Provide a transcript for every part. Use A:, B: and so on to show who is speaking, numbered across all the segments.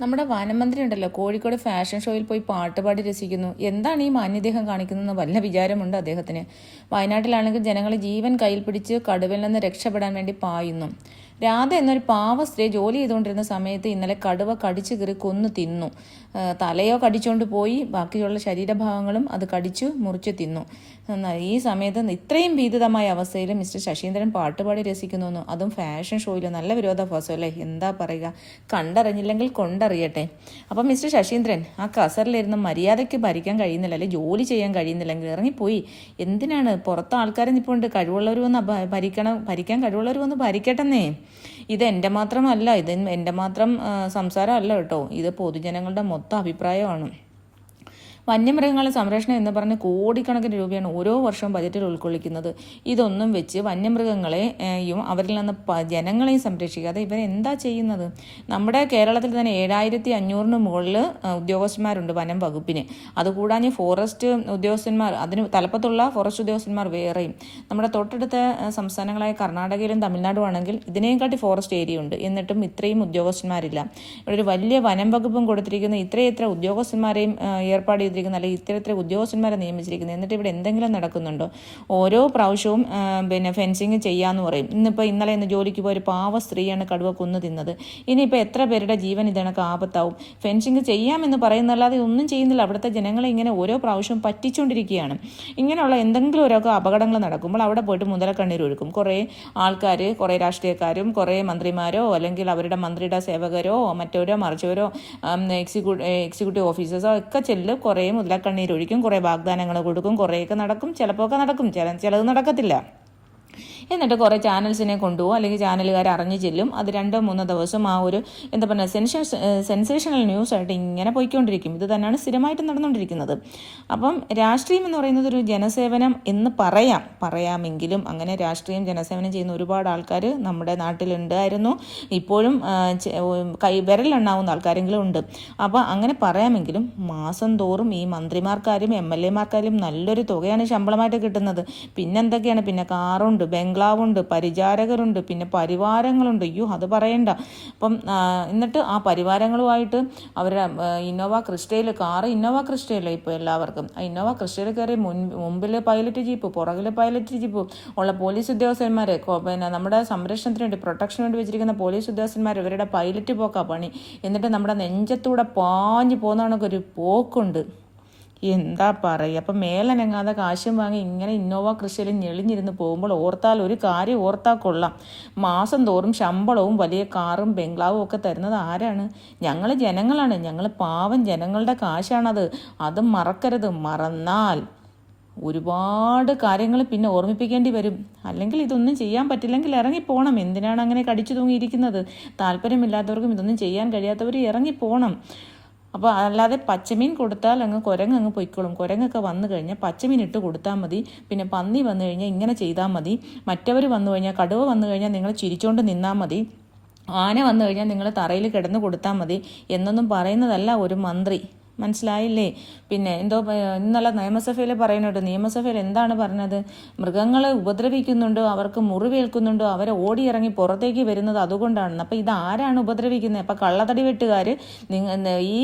A: നമ്മുടെ വനമന്ത്രി ഉണ്ടല്ലോ കോഴിക്കോട് ഫാഷൻ ഷോയിൽ പോയി പാട്ടുപാടി രസിക്കുന്നു. എന്താണ് ഈ മാന്യദേഹം കാണിക്കുന്നതെന്ന് വല്ല വിചാരമുണ്ട് അദ്ദേഹത്തിന്? വയനാട്ടിലാണെങ്കിൽ ജനങ്ങൾ ജീവൻ കയ്യിൽ പിടിച്ച് കടുവിൽ നിന്ന് രക്ഷപ്പെടാൻ വേണ്ടി പായുന്നു. രാധ എന്നൊരു പാവ സ്ത്രീ ജോലി ചെയ്തുകൊണ്ടിരുന്ന സമയത്ത് ഇന്നലെ കടുവ കടിച്ചു കയറി കൊന്നു തിന്നു. തലയോ കടിച്ചുകൊണ്ട് പോയി ബാക്കിയുള്ള ശരീരഭാഗങ്ങളും അത് കടിച്ചു മുറിച്ച് തിന്നു. ഈ സമയത്ത് ഇത്രയും ഭീതിതമായ അവസ്ഥയിൽ മിസ്റ്റർ ശശീന്ദ്രൻ പാട്ടുപാടി രസിക്കുന്നു അതും ഫാഷൻ ഷോയിൽ നല്ല വിരോധാഭാസം അല്ലേ? എന്താ പറയുക? കണ്ടറിഞ്ഞില്ലെങ്കിൽ കൊണ്ടറിയട്ടെ. അപ്പം മിസ്റ്റർ ശശീന്ദ്രൻ ആ കസറിലിരുന്ന് മര്യാദയ്ക്ക് ഭരിക്കാൻ കഴിയുന്നില്ല അല്ലെ ജോലി ചെയ്യാൻ കഴിയുന്നില്ലെങ്കിൽ ഇറങ്ങിപ്പോയി. എന്തിനാണ് പുറത്ത് ആൾക്കാരെ നിൽപ്പുണ്ട് കഴിവുള്ളവർ വന്ന് ഭരിക്കണം ഭരിക്കാൻ കഴിവുള്ളവർ വന്ന് ഭരിക്കട്ടെന്നേ. ഇത് എന്റെ മാത്രമല്ല ഇത് എന്റെ മാത്രം സംസാരമല്ല കേട്ടോ. ഇത് പൊതുജനങ്ങളുടെ മൊത്തം അഭിപ്രായമാണ്. വന്യമൃഗങ്ങളുടെ സംരക്ഷണം എന്ന് പറഞ്ഞ് കോടിക്കണക്കിന് രൂപയാണ് ഓരോ വർഷവും ബജറ്റിൽ ഉൾക്കൊള്ളിക്കുന്നത്. ഇതൊന്നും വെച്ച് വന്യമൃഗങ്ങളെയും അവരിൽ നിന്ന് ജനങ്ങളെയും സംരക്ഷിക്കാതെ ഇവരെന്താ ചെയ്യുന്നത്? നമ്മുടെ കേരളത്തിൽ തന്നെ ഏഴായിരത്തി അഞ്ഞൂറിന് മുകളിൽ ഉദ്യോഗസ്ഥന്മാരുണ്ട് വനം വകുപ്പിന്. അതുകൂടാഞ്ഞ് ഫോറസ്റ്റ് ഉദ്യോഗസ്ഥന്മാർ അതിന് തലപ്പത്തുള്ള ഫോറസ്റ്റ് ഉദ്യോഗസ്ഥന്മാർ വേറെയും. നമ്മുടെ തൊട്ടടുത്ത സംസ്ഥാനങ്ങളായ കർണാടകയിലും തമിഴ്നാടും ആണെങ്കിൽ ഇതിനെക്കാട്ടി ഫോറസ്റ്റ് ഏരിയ ഉണ്ട്. എന്നിട്ടും ഇത്രയും ഉദ്യോഗസ്ഥന്മാരില്ല. ഇവിടെ ഒരു വലിയ വനം വകുപ്പും കൊടുത്തിരിക്കുന്ന. ഇത്രയെത്ര ഉദ്യോഗസ്ഥന്മാരെയും ഏർപ്പാട് ഏർപ്പാട് ചെയ്തിരിക്കുന്ന അല്ലെങ്കിൽ ഇത്ര ഇത്ര ഉദ്യോഗസ്ഥന്മാരെ നിയമിച്ചിരിക്കുന്നത് എന്നിട്ട് ഇവിടെ എന്തെങ്കിലും നടക്കുന്നുണ്ടോ? ഓരോ പ്രാവശ്യവും പിന്നെ ഫെൻസിങ് ചെയ്യാന്ന് പറയും. ഇന്നിപ്പോൾ ഇന്നലെ ഇന്ന് ജോലിക്ക് പോയ ഒരു പാവ സ്ത്രീയാണ് കടുവ കൊന്നു തിന്നത്. ഇനിയിപ്പോൾ എത്ര പേരുടെ ജീവൻ ഇതിനൊക്കെ ആപത്താവും? ഫെൻസിങ് ചെയ്യാമെന്ന് പറയുന്നല്ലാതെ ഒന്നും ചെയ്യുന്നില്ല. അവിടുത്തെ ജനങ്ങളെ ഇങ്ങനെ ഓരോ പ്രാവശ്യവും പറ്റിച്ചുകൊണ്ടിരിക്കുകയാണ് ഇങ്ങനെയുള്ള എന്തെങ്കിലും ഓരോ അപകടങ്ങൾ നടക്കുമ്പോൾ അവിടെ പോയിട്ട് മുതലക്കണ്ണീർ ഒഴുക്കും. കുറേ ആൾക്കാർ കുറേ രാഷ്ട്രീയക്കാരും കുറേ മന്ത്രിമാരോ അല്ലെങ്കിൽ അവരുടെ മന്ത്രിയുടെ സേവകരോ മറ്റോരോ മറിച്ചവരോ എക്സിക്യൂട്ടീവ് എക്സിക്യൂട്ടീവ് ഓഫീസേഴ്സോ ഒക്കെ ചെല്ലും കുറേ മുതലക്കണ്ണീർ ഒഴിക്കും കുറേ വാഗ്ദാനങ്ങൾ കൊടുക്കും കുറേയൊക്കെ നടക്കും. ചിലപ്പോൾ ഒക്കെ നടക്കും ചില ചിലത് നടക്കത്തില്ല. എന്നിട്ട് കുറേ ചാനൽസിനെ കൊണ്ടുപോകും. അല്ലെങ്കിൽ ചാനലുകാർ അറിഞ്ഞു ചെല്ലും. അത് രണ്ടോ മൂന്നോ ദിവസം ആ ഒരു എന്താ പറയുക സെൻസേഷണൽ ന്യൂസ് ആയിട്ട് ഇങ്ങനെ പോയിക്കൊണ്ടിരിക്കും. ഇത് തന്നെയാണ് സ്ഥിരമായിട്ട് നടന്നുകൊണ്ടിരിക്കുന്നത്. അപ്പം രാഷ്ട്രീയം എന്ന് പറയുന്നത് ഒരു ജനസേവനം എന്ന് പറയാം. പറയാമെങ്കിലും അങ്ങനെ രാഷ്ട്രീയം ജനസേവനം ചെയ്യുന്ന ഒരുപാട് ആൾക്കാർ നമ്മുടെ നാട്ടിലുണ്ടായിരുന്നു. ഇപ്പോഴും കൈ വിരലെണ്ണാവുന്ന ആൾക്കാരെങ്കിലും ഉണ്ട്. അപ്പോൾ അങ്ങനെ പറയാമെങ്കിലും മാസം തോറും ഈ മന്ത്രിമാർക്കാരും എം എൽ എമാർക്കാരും നല്ലൊരു തുകയാണ് ശമ്പളമായിട്ട് കിട്ടുന്നത്. പിന്നെന്തൊക്കെയാണ് പിന്നെ കാറുണ്ട് ബംഗ്ലാവുണ്ട് പരിചാരകരുണ്ട് പിന്നെ പരിവാരങ്ങളുണ്ട്. അയ്യോ അത് പറയണ്ട. അപ്പം എന്നിട്ട് ആ പരിവാരങ്ങളുമായിട്ട് അവരുടെ ഇന്നോവ ക്രിസ്റ്റയിൽ കാറ് ഇന്നോവ ക്രിസ്റ്റയല്ലേ ഇപ്പോൾ എല്ലാവർക്കും. ആ ഇന്നോവ ക്രിസ്റ്റയിൽ കയറി മുൻ മുമ്പിൽ പൈലറ്റ് ജീപ്പ് പുറകിൽ പൈലറ്റ് ജീപ്പ് ഉള്ള പോലീസ് ഉദ്യോഗസ്ഥന്മാർ പിന്നെ നമ്മുടെ സംരക്ഷണത്തിന് വേണ്ടി പ്രൊട്ടക്ഷന് വേണ്ടി വെച്ചിരിക്കുന്ന പോലീസ് ഉദ്യോഗസ്ഥന്മാർ ഇവരുടെ പൈലറ്റ് പോക്കാ പണി. എന്നിട്ട് നമ്മുടെ നെഞ്ചത്തൂടെ പാഞ്ഞു പോകുന്ന കണക്കൊരു പോക്കുണ്ട്. എന്താ പറയുക? അപ്പം മേലനങ്ങാതെ കാശും വാങ്ങി ഇങ്ങനെ ഇന്നോവ കൃഷിയിൽ ഞെളിഞ്ഞിരുന്ന് പോകുമ്പോൾ ഓർത്താൽ ഒരു കാര്യം ഓർത്താൽ കൊള്ളാം. മാസം തോറും ശമ്പളവും വലിയ കാറും ബംഗ്ലാവും ഒക്കെ തരുന്നത് ആരാണ്? ഞങ്ങൾ ജനങ്ങളാണ്. ഞങ്ങൾ പാവം ജനങ്ങളുടെ കാശാണത്. അത് മറക്കരുത്. മറന്നാൽ ഒരുപാട് കാര്യങ്ങൾ പിന്നെ ഓർമ്മിപ്പിക്കേണ്ടി വരും. അല്ലെങ്കിൽ ഇതൊന്നും ചെയ്യാൻ പറ്റില്ലെങ്കിൽ ഇറങ്ങിപ്പോണം. എന്തിനാണ് അങ്ങനെ കടിച്ചു തൂങ്ങിയിരിക്കുന്നത്? താല്പര്യമില്ലാത്തവർക്കും ഇതൊന്നും ചെയ്യാൻ കഴിയാത്തവർ ഇറങ്ങിപ്പോണം. അപ്പോൾ അല്ലാതെ പച്ചമീൻ കൊടുത്താൽ അങ്ങ് കുരങ്ങ് അങ്ങ് പൊയ്ക്കോളും. കുരങ്ങൊക്കെ വന്നു കഴിഞ്ഞാൽ പച്ചമീൻ ഇട്ട് കൊടുത്താൽ മതി. പിന്നെ പന്നി വന്നു കഴിഞ്ഞാൽ ഇങ്ങനെ ചെയ്താൽ മതി. മറ്റവർ വന്നു കഴിഞ്ഞാൽ കടുവ വന്നു കഴിഞ്ഞാൽ നിങ്ങൾ ചിരിച്ചുകൊണ്ട് നിന്നാൽ മതി. ആന വന്നു കഴിഞ്ഞാൽ നിങ്ങൾ തറയിൽ കിടന്ന് കൊടുത്താൽ മതി. എന്നൊന്നും പറയുന്നതല്ല ഒരു മന്ത്രി. മനസ്സിലായില്ലേ? പിന്നെ എന്തോ ഇന്നലെ നിയമസഭയിൽ പറയുന്നുണ്ട്. നിയമസഭയിൽ എന്താണ് പറഞ്ഞത്? മൃഗങ്ങളെ ഉപദ്രവിക്കുന്നുണ്ടോ? അവർക്ക് മുറിവേൽക്കുന്നുണ്ടോ? അവരെ ഓടിയിറങ്ങി പുറത്തേക്ക് വരുന്നത് അതുകൊണ്ടാണ് അപ്പം ഇത് ആരാണ് ഉപദ്രവിക്കുന്നത്? അപ്പം കള്ളതടി വെട്ടുകാർ ഈ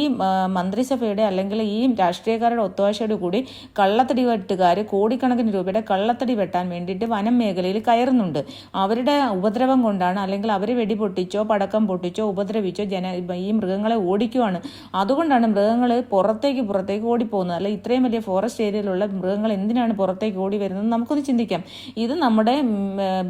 A: മന്ത്രിസഭയുടെ അല്ലെങ്കിൽ ഈ രാഷ്ട്രീയക്കാരുടെ ഒത്താശയോട് കൂടി കള്ളത്തടി വെട്ടുകാർ കോടിക്കണക്കിന് രൂപയുടെ കള്ളത്തടി വെട്ടാൻ വേണ്ടിയിട്ട് വനം മേഖലയിൽ കയറുന്നുണ്ട്. അവരുടെ ഉപദ്രവം കൊണ്ടാണ് അല്ലെങ്കിൽ അവർ വെടിപൊട്ടിച്ചോ പടക്കം പൊട്ടിച്ചോ ഉപദ്രവിച്ചോ ജന ഈ മൃഗങ്ങളെ ഓടിക്കുവാണ്. അതുകൊണ്ടാണ് മൃഗങ്ങൾ പുറത്തേക്ക് പുറത്തേക്ക് ഓടിപ്പോകുന്നത്. അല്ല ഇത്രയും വലിയ ഫോറസ്റ്റ് ഏരിയയിലുള്ള മൃഗങ്ങൾ എന്തിനാണ് പുറത്തേക്ക് ഓടി വരുന്നത്? നമുക്കൊന്ന് ചിന്തിക്കാം. ഇത് നമ്മുടെ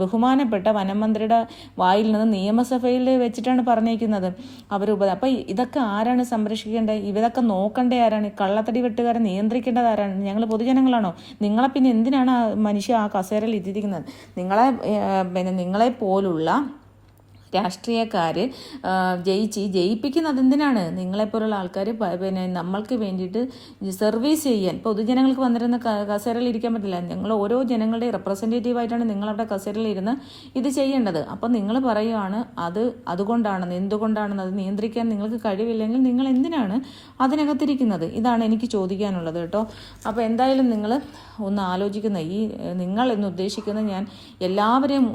A: ബഹുമാനപ്പെട്ട വനമന്ത്രിയുടെ വായിൽ നിന്ന് നിയമസഭയിൽ വെച്ചിട്ടാണ് പറഞ്ഞേക്കുന്നത് അവർ ഉപ അപ്പം ഇതൊക്കെ ആരാണ് സംരക്ഷിക്കേണ്ടത്? ഇവരൊക്കെ നോക്കേണ്ട ആരാണ്? കള്ളത്തടി വെട്ടുകാരെ നിയന്ത്രിക്കേണ്ടത് ആരാണ്? ഞങ്ങൾ പൊതുജനങ്ങളാണോ? നിങ്ങളെ പിന്നെ എന്തിനാണ് മനുഷ്യ ആ കസേരയിൽ ഇരിക്കുന്നത് നിങ്ങളെ പിന്നെ നിങ്ങളെ പോലുള്ള രാഷ്ട്രീയക്കാർ ജയിച്ച് ജയിപ്പിക്കുന്നത് എന്തിനാണ് നിങ്ങളെപ്പോലുള്ള ആൾക്കാർ പിന്നെ നമ്മൾക്ക് വേണ്ടിയിട്ട് സർവീസ് ചെയ്യാൻ. പൊതുജനങ്ങൾക്ക് വന്നിരുന്ന കസേരയിൽ ഇരിക്കാൻ പറ്റില്ല. നിങ്ങൾ ഓരോ ജനങ്ങളുടെ റെപ്രസെന്റേറ്റീവ് ആയിട്ടാണ് നിങ്ങളവിടെ കസേരയിൽ ഇരുന്ന് ഇത് ചെയ്യേണ്ടത്. അപ്പം നിങ്ങൾ പറയുവാണ് അത് അതുകൊണ്ടാണെന്ന് എന്തുകൊണ്ടാണെന്ന് അത് നിയന്ത്രിക്കാൻ നിങ്ങൾക്ക് കഴിവില്ലെങ്കിൽ നിങ്ങൾ എന്തിനാണ് അതിനകത്തിരിക്കുന്നത്? ഇതാണ് എനിക്ക് ചോദിക്കാനുള്ളത് കേട്ടോ. അപ്പോൾ എന്തായാലും നിങ്ങൾ ഒന്ന് ആലോചിക്കുന്ന ഈ നിങ്ങൾ എന്ന് ഉദ്ദേശിക്കുന്ന ഞാൻ എല്ലാവരെയും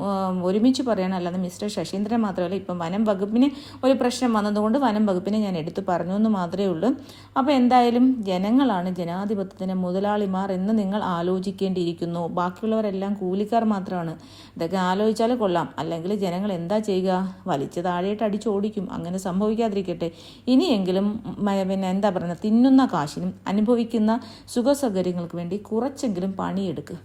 A: ഒരുമിച്ച് പറയണമല്ലാതെ മിസ്റ്റർ ശശീന്ദ്രൻ മാത്രമല്ല ഇപ്പം വനം വകുപ്പിന് ഒരു പ്രശ്നം വന്നതുകൊണ്ട് വനം വകുപ്പിനെ ഞാൻ എടുത്തു പറഞ്ഞു എന്ന് മാത്രമേ ഉള്ളൂ. അപ്പോൾ എന്തായാലും ജനങ്ങളാണ് ജനാധിപത്യത്തിന് മുതലാളിമാർ എന്ന് നിങ്ങൾ ആലോചിക്കേണ്ടിയിരിക്കുന്നു. ബാക്കിയുള്ളവരെല്ലാം കൂലിക്കാർ മാത്രമാണ്. ഇതൊക്കെ ആലോചിച്ചാൽ കൊള്ളാം. അല്ലെങ്കിൽ ജനങ്ങൾ എന്താ ചെയ്യുക? വലിച്ചു താഴെയിട്ട് അടിച്ചോടിക്കും അങ്ങനെ സംഭവിക്കാതിരിക്കട്ടെ. ഇനിയെങ്കിലും പിന്നെ എന്താ പറയുക തിന്നുന്ന കാശിനും അനുഭവിക്കുന്ന സുഖസൗകര്യങ്ങൾക്ക് വേണ്ടി കുറച്ചെങ്കിലും പണിയെടുക്കുക